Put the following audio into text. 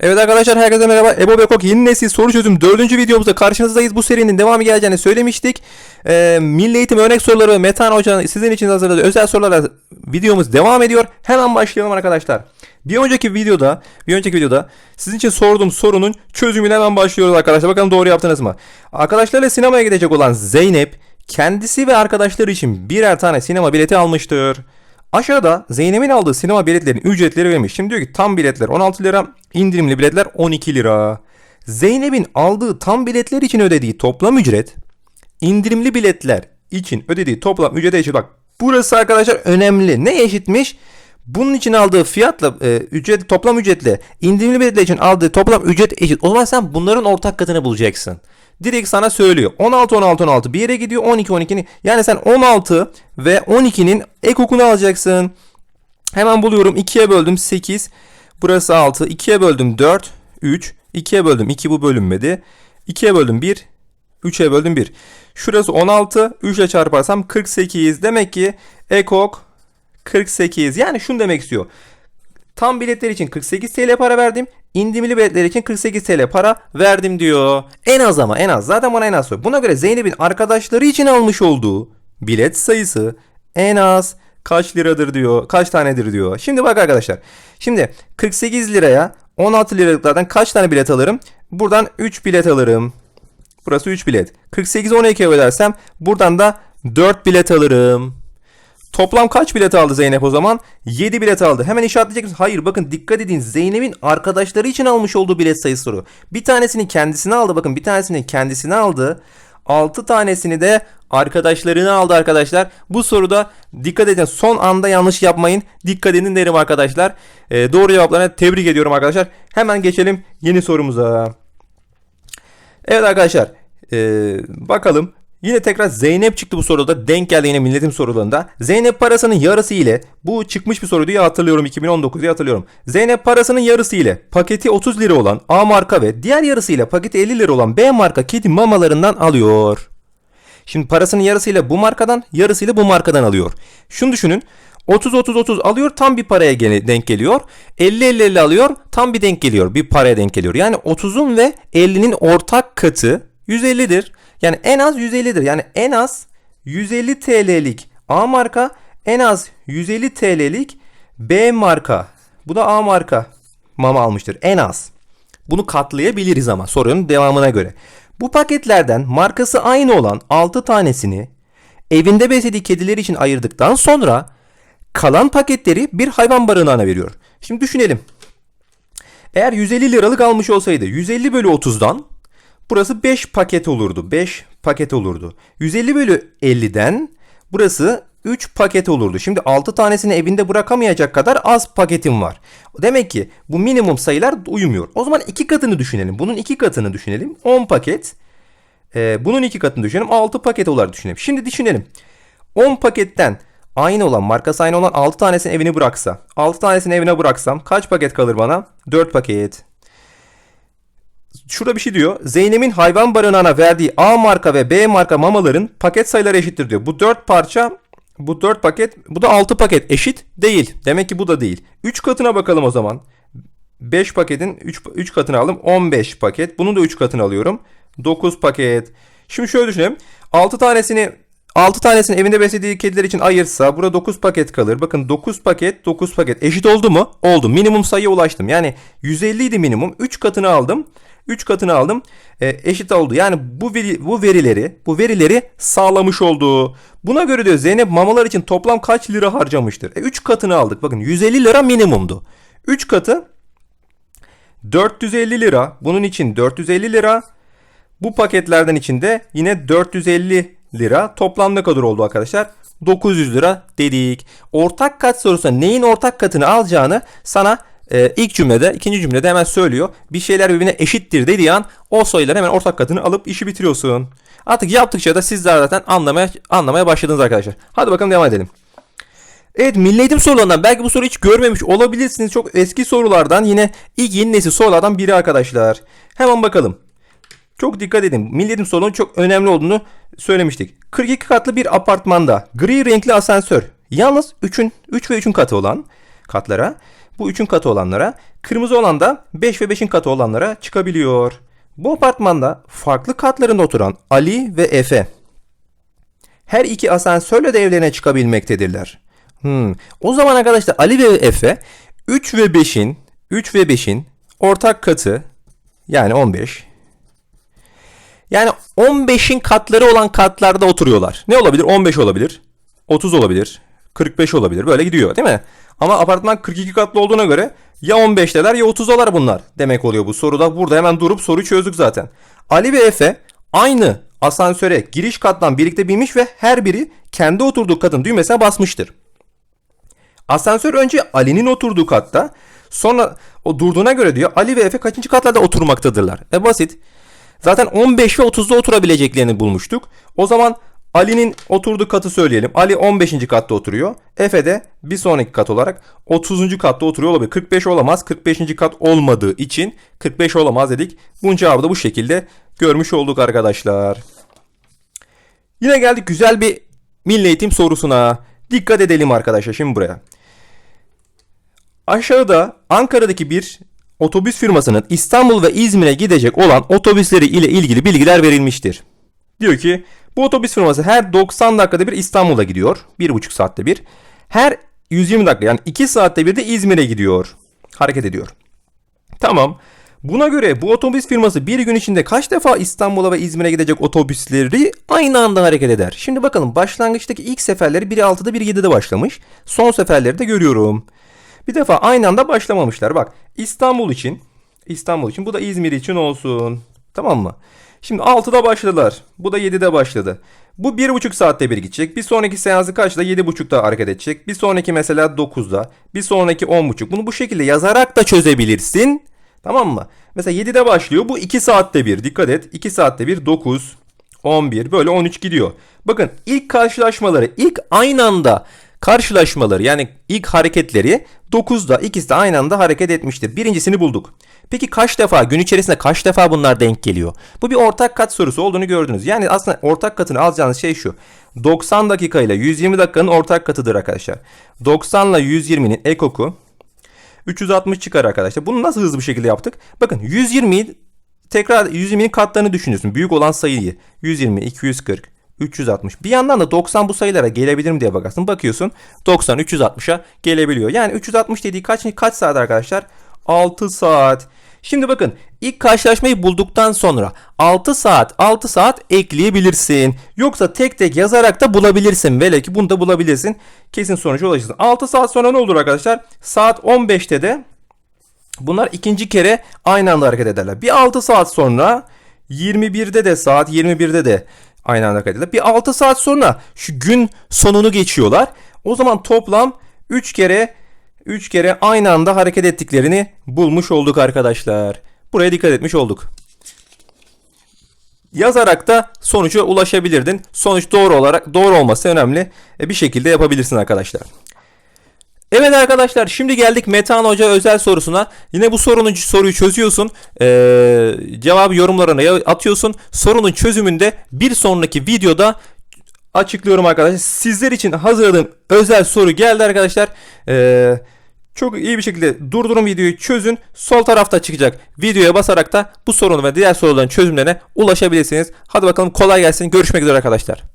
Evet arkadaşlar herkese merhaba. Ebo Bekok yeni nesil soru çözüm 4. videomuzda karşınızdayız. Bu serinin devamı geleceğini söylemiştik. Ee, Milli Eğitim örnek soruları ve Metan Hoca'nın sizin için hazırladığı özel sorularla videomuz devam ediyor. Hemen başlayalım arkadaşlar. Bir önceki videoda, bir önceki videoda sizin için sorduğum sorunun çözümüyle hemen başlıyoruz arkadaşlar. Bakalım doğru yaptınız mı? Arkadaşlarla sinemaya gidecek olan Zeynep kendisi ve arkadaşları için birer tane sinema bileti almıştır. Aşağıda Zeynep'in aldığı sinema biletlerinin ücretleri verilmiş. Şimdi diyor ki tam biletler 16 lira, indirimli biletler 12 lira. Zeynep'in aldığı tam biletler için ödediği toplam ücret, indirimli biletler için ödediği toplam ücrete eşit. Bak burası arkadaşlar önemli. Ne eşitmiş? Bunun için aldığı fiyatla e, ücret toplam ücretle indirimli biletler için aldığı toplam ücret eşit. O zaman sen bunların ortak katını bulacaksın. Direkt sana söylüyor. 16 16 16 bir yere gidiyor 12 12'ni. Yani sen 16 ve 12'nin ek okunu alacaksın. Hemen buluyorum. 2'ye böldüm 8. Burası 6. 2'ye böldüm 4. 3. 2'ye böldüm 2 bu bölünmedi. 2'ye böldüm 1. 3'e böldüm 1. Şurası 16. 3 ile çarparsam 48. Demek ki ekok 48. Yani şunu demek istiyor. Tam biletler için 48 TL para verdim. İndimli biletler için 48 TL para verdim diyor. En az ama en az. Zaten bana en az. Buna göre Zeynep'in arkadaşları için almış olduğu bilet sayısı en az kaç liradır diyor. Kaç tanedir diyor. Şimdi bak arkadaşlar. Şimdi 48 liraya 16 liralıklardan kaç tane bilet alırım? Buradan 3 bilet alırım. Burası 3 bilet. 48 12'ye bölersem buradan da 4 bilet alırım. Toplam kaç bilet aldı Zeynep o zaman? 7 bilet aldı. Hemen işaretleyecek misiniz? Hayır bakın dikkat edin. Zeynep'in arkadaşları için almış olduğu bilet sayısı soru. Bir tanesini kendisine aldı. Bakın bir tanesini kendisine aldı. 6 tanesini de arkadaşlarına aldı arkadaşlar. Bu soruda dikkat edin. Son anda yanlış yapmayın. Dikkat edin derim arkadaşlar. Ee, doğru cevaplarına tebrik ediyorum arkadaşlar. Hemen geçelim yeni sorumuza. Evet arkadaşlar. ee, bakalım. Yine tekrar Zeynep çıktı bu soruda. Denk geldi yine milletim sorularında. Zeynep parasının yarısı ile bu çıkmış bir soru diye hatırlıyorum 2019 diye hatırlıyorum. Zeynep parasının yarısı ile paketi 30 lira olan A marka ve diğer yarısı ile paketi 50 lira olan B marka kedi mamalarından alıyor. Şimdi parasının yarısıyla bu markadan, yarısıyla bu markadan alıyor. Şunu düşünün. 30 30 30 alıyor tam bir paraya denk geliyor. 50 50 50 alıyor tam bir denk geliyor. Bir paraya denk geliyor. Yani 30'un ve 50'nin ortak katı 150'dir. Yani en az 150'dir. Yani en az 150 TL'lik A marka, en az 150 TL'lik B marka. Bu da A marka mama almıştır. En az. Bunu katlayabiliriz ama sorunun devamına göre. Bu paketlerden markası aynı olan 6 tanesini evinde beslediği kediler için ayırdıktan sonra kalan paketleri bir hayvan barınağına veriyor. Şimdi düşünelim. Eğer 150 liralık almış olsaydı 150 bölü 30'dan burası 5 paket olurdu. 5 paket olurdu. 150 bölü 50'den burası 3 paket olurdu. Şimdi 6 tanesini evinde bırakamayacak kadar az paketim var. Demek ki bu minimum sayılar uyumuyor. O zaman iki katını düşünelim. Bunun iki katını düşünelim. 10 paket. Ee, bunun iki katını düşünelim. 6 paket olarak düşünelim. Şimdi düşünelim. 10 paketten aynı olan, markası aynı olan 6 tanesini evine bıraksa. 6 tanesini evine bıraksam kaç paket kalır bana? 4 paket. Şurada bir şey diyor. Zeynep'in hayvan barınağına verdiği A marka ve B marka mamaların paket sayıları eşittir diyor. Bu 4 parça bu 4 paket bu da 6 paket eşit değil. Demek ki bu da değil. 3 katına bakalım o zaman. 5 paketin 3, 3 katını aldım. 15 paket. Bunun da 3 katını alıyorum. 9 paket. Şimdi şöyle düşünelim. 6 tanesini 6 tanesini evinde beslediği kediler için ayırsa burada 9 paket kalır. Bakın 9 paket 9 paket eşit oldu mu? Oldu. Minimum sayıya ulaştım. Yani 150 idi minimum. 3 katını aldım. 3 katını aldım. E, eşit oldu. Yani bu bu verileri bu verileri sağlamış oldu. Buna göre diyor Zeynep mamalar için toplam kaç lira harcamıştır? E, 3 katını aldık. Bakın 150 lira minimumdu. 3 katı 450 lira. Bunun için 450 lira. Bu paketlerden içinde yine 450 lira. Toplam ne kadar oldu arkadaşlar? 900 lira dedik. Ortak kat sorusunda neyin ortak katını alacağını sana e, ilk cümlede, ikinci cümlede hemen söylüyor. Bir şeyler birbirine eşittir dediği an o sayıları hemen ortak katını alıp işi bitiriyorsun. Artık yaptıkça da sizler zaten anlamaya anlamaya başladınız arkadaşlar. Hadi bakalım devam edelim. Evet milli eğitim sorularından belki bu soruyu hiç görmemiş olabilirsiniz. Çok eski sorulardan yine ilk yeni nesil sorulardan biri arkadaşlar. Hemen bakalım. Çok dikkat edin. Milli eğitim sorunun çok önemli olduğunu söylemiştik. 42 katlı bir apartmanda gri renkli asansör. Yalnız 3'ün 3 ve 3'ün katı olan katlara bu 3'ün katı olanlara, kırmızı olan da 5 ve 5'in katı olanlara çıkabiliyor. Bu apartmanda farklı katlarında oturan Ali ve Efe her iki asansörle de evlerine çıkabilmektedirler. Hmm. O zaman arkadaşlar Ali ve Efe 3 ve 5'in 3 ve 5'in ortak katı yani 15 yani 15'in katları olan katlarda oturuyorlar. Ne olabilir? 15 olabilir. 30 olabilir. 45 olabilir. Böyle gidiyor değil mi? Ama apartman 42 katlı olduğuna göre ya 15'teler ya 30'dalar bunlar demek oluyor bu soruda. Burada hemen durup soruyu çözdük zaten. Ali ve Efe aynı asansöre giriş kattan birlikte binmiş ve her biri kendi oturduğu katın düğmesine basmıştır. Asansör önce Ali'nin oturduğu katta sonra o durduğuna göre diyor Ali ve Efe kaçıncı katlarda oturmaktadırlar. E basit. Zaten 15 ve 30'da oturabileceklerini bulmuştuk. O zaman Ali'nin oturduğu katı söyleyelim. Ali 15. katta oturuyor. Efe de bir sonraki kat olarak 30. katta oturuyor olabilir. 45 olamaz. 45. kat olmadığı için 45 olamaz dedik. Bunun cevabı da bu şekilde görmüş olduk arkadaşlar. Yine geldik güzel bir milli eğitim sorusuna. Dikkat edelim arkadaşlar şimdi buraya. Aşağıda Ankara'daki bir otobüs firmasının İstanbul ve İzmir'e gidecek olan otobüsleri ile ilgili bilgiler verilmiştir. Diyor ki bu otobüs firması her 90 dakikada bir İstanbul'a gidiyor. 1,5 saatte bir. Her 120 dakika yani 2 saatte bir de İzmir'e gidiyor. Hareket ediyor. Tamam. Buna göre bu otobüs firması bir gün içinde kaç defa İstanbul'a ve İzmir'e gidecek otobüsleri aynı anda hareket eder? Şimdi bakalım başlangıçtaki ilk seferleri biri 6'da biri 7'de başlamış. Son seferleri de görüyorum. Bir defa aynı anda başlamamışlar. Bak İstanbul için İstanbul için bu da İzmir için olsun. Tamam mı? Şimdi 6'da başladılar. Bu da 7'de başladı. Bu 1,5 saatte bir gidecek. Bir sonraki seansı kaçta? 7,5'da hareket edecek. Bir sonraki mesela 9'da. Bir sonraki 10,5. Bunu bu şekilde yazarak da çözebilirsin. Tamam mı? Mesela 7'de başlıyor. Bu 2 saatte bir. Dikkat et. 2 saatte bir 9, 11 böyle 13 gidiyor. Bakın ilk karşılaşmaları ilk aynı anda karşılaşmaları yani ilk hareketleri 9'da ikisi de aynı anda hareket etmiştir. Birincisini bulduk. Peki kaç defa gün içerisinde kaç defa bunlar denk geliyor? Bu bir ortak kat sorusu olduğunu gördünüz. Yani aslında ortak katını alacağınız şey şu. 90 dakika ile 120 dakikanın ortak katıdır arkadaşlar. 90 ile 120'nin ekoku 360 çıkar arkadaşlar. Bunu nasıl hızlı bir şekilde yaptık? Bakın 120'yi tekrar 120'nin katlarını düşünüyorsun. Büyük olan sayıyı 120, 240, 360. Bir yandan da 90 bu sayılara gelebilir mi diye bakarsın. Bakıyorsun 90 360'a gelebiliyor. Yani 360 dediği kaç kaç saat arkadaşlar? 6 saat. Şimdi bakın ilk karşılaşmayı bulduktan sonra 6 saat 6 saat ekleyebilirsin. Yoksa tek tek yazarak da bulabilirsin. Velev ki bunu da bulabilirsin. Kesin sonuca ulaşırsın. 6 saat sonra ne olur arkadaşlar? Saat 15'te de bunlar ikinci kere aynı anda hareket ederler. Bir 6 saat sonra 21'de de saat 21'de de aynı anda ederler. Bir 6 saat sonra şu gün sonunu geçiyorlar. O zaman toplam 3 kere 3 kere aynı anda hareket ettiklerini bulmuş olduk arkadaşlar. Buraya dikkat etmiş olduk. Yazarak da sonuca ulaşabilirdin. Sonuç doğru olarak doğru olması önemli. E, bir şekilde yapabilirsin arkadaşlar. Evet arkadaşlar şimdi geldik Metehan Hoca özel sorusuna. Yine bu sorunun soruyu çözüyorsun. Ee, cevabı yorumlarına atıyorsun. Sorunun çözümünde bir sonraki videoda açıklıyorum arkadaşlar. Sizler için hazırladığım özel soru geldi arkadaşlar. Ee, çok iyi bir şekilde durdurun videoyu çözün. Sol tarafta çıkacak videoya basarak da bu sorunu ve diğer soruların çözümlerine ulaşabilirsiniz. Hadi bakalım kolay gelsin. Görüşmek üzere arkadaşlar.